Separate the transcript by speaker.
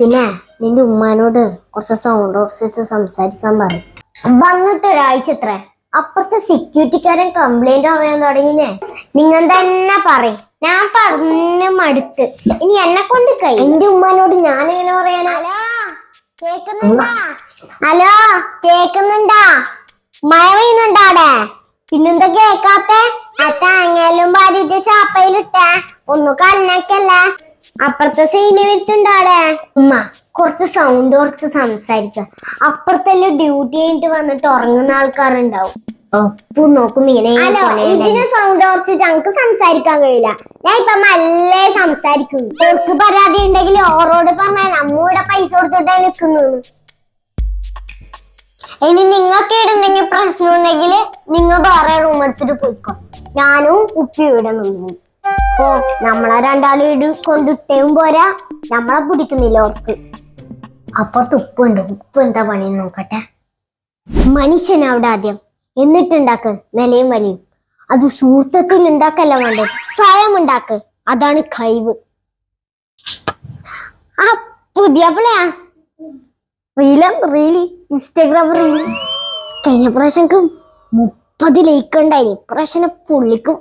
Speaker 1: പിന്നെ നിന്റെ ഉമ്മാനോട് കുറച്ച് സൗണ്ട് കുറച്ചിട്ട് സംസാരിക്കാൻ പറയും വന്നിട്ട് ഒരാഴ്ച എത്ര അപ്പുറത്തെ സെക്യൂരിറ്റിക്കാരൻ കംപ്ലൈന്റ് പറയാൻ തുടങ്ങിനെ നിങ്ങൾ തന്നെ പറയും. ഞാൻ പറഞ്ഞു മടുത്ത്. ഇനി എന്നെ കൊണ്ട് കൈ എന്റെ ഉമ്മാനോട് ഞാൻ എങ്ങനെ പറയാനാ? ഹലോ കേക്കുന്നുണ്ടാ? ഹലോ കേക്കുന്നുണ്ടാ? മഴ പെയ്യുന്നുണ്ടാടെ പിന്നെന്താ കേക്കാത്തെ ആ തേങ്ങയിലും പാടിയിട്ട് ചാപ്പയിലിട്ടേ. ഒന്നു കണ്ണക്കല്ലേ? അപ്പുറത്തെ സീന വരുത്തുണ്ടാടെ ഉമ്മ കുറച്ച് സൗണ്ട് കുറച്ച് സംസാരിക്ക. അപ്പുറത്തെല്ലാം ഡ്യൂട്ടി കഴിഞ്ഞിട്ട് വന്നിട്ട് ഉറങ്ങുന്ന ആൾക്കാരുണ്ടാവും. ഒപ്പം നോക്കും ഇങ്ങനെ ഇതിന് സൗണ്ട് കുറച്ച് ഞങ്ങക്ക് സംസാരിക്കാൻ കഴിയില്ല. ഞാൻ ഇപ്പൊ നല്ല സംസാരിക്കും ഓർക്ക് പരാതി ഉണ്ടെങ്കിൽ ഓറോട് പറഞ്ഞാൽ നമ്മൂടെ പൈസ കൊടുത്തിട്ടാ നിൽക്കുന്നു ഇനി നിങ്ങൾക്ക് ഇടുന്നെങ്കിൽ പ്രശ്നം ഉണ്ടെങ്കിൽ നിങ്ങൾ വേറെ റൂം എടുത്തിട്ട് പോയിക്കോ. ഞാനും ഉപ്പി ഇവിടെ നിന്നു. ഓ നമ്മളെ രണ്ടാളും ഇടും കൊണ്ടിട്ടേയും പോരാ. നമ്മളെ പിടിക്കുന്നില്ല ഓർക്ക്. അപ്പുറത്ത് ഉപ്പുണ്ട് ഉപ്പ് എന്താ പണി നോക്കട്ടെ. മനുഷ്യൻ അവിടെ ആദ്യം. എന്നിട്ടുണ്ടാക്ക് നിലയും വലിയും. അത് സൂത്രത്തിൽ ഉണ്ടാക്കല്ല വേണ്ടത്. സ്വയം ഉണ്ടാക്ക്. അതാണ് കഴിവ്. ആ പുതിയ പിള്ളയാ റീല റീൽ ഇൻസ്റ്റാഗ്രാം റീലി കഴിഞ്ഞ പ്രാവശ്യം മുപ്പത് ലൈക്ക് ഉണ്ടായി ഇപ്രാവശ്യം പുള്ളിക്കും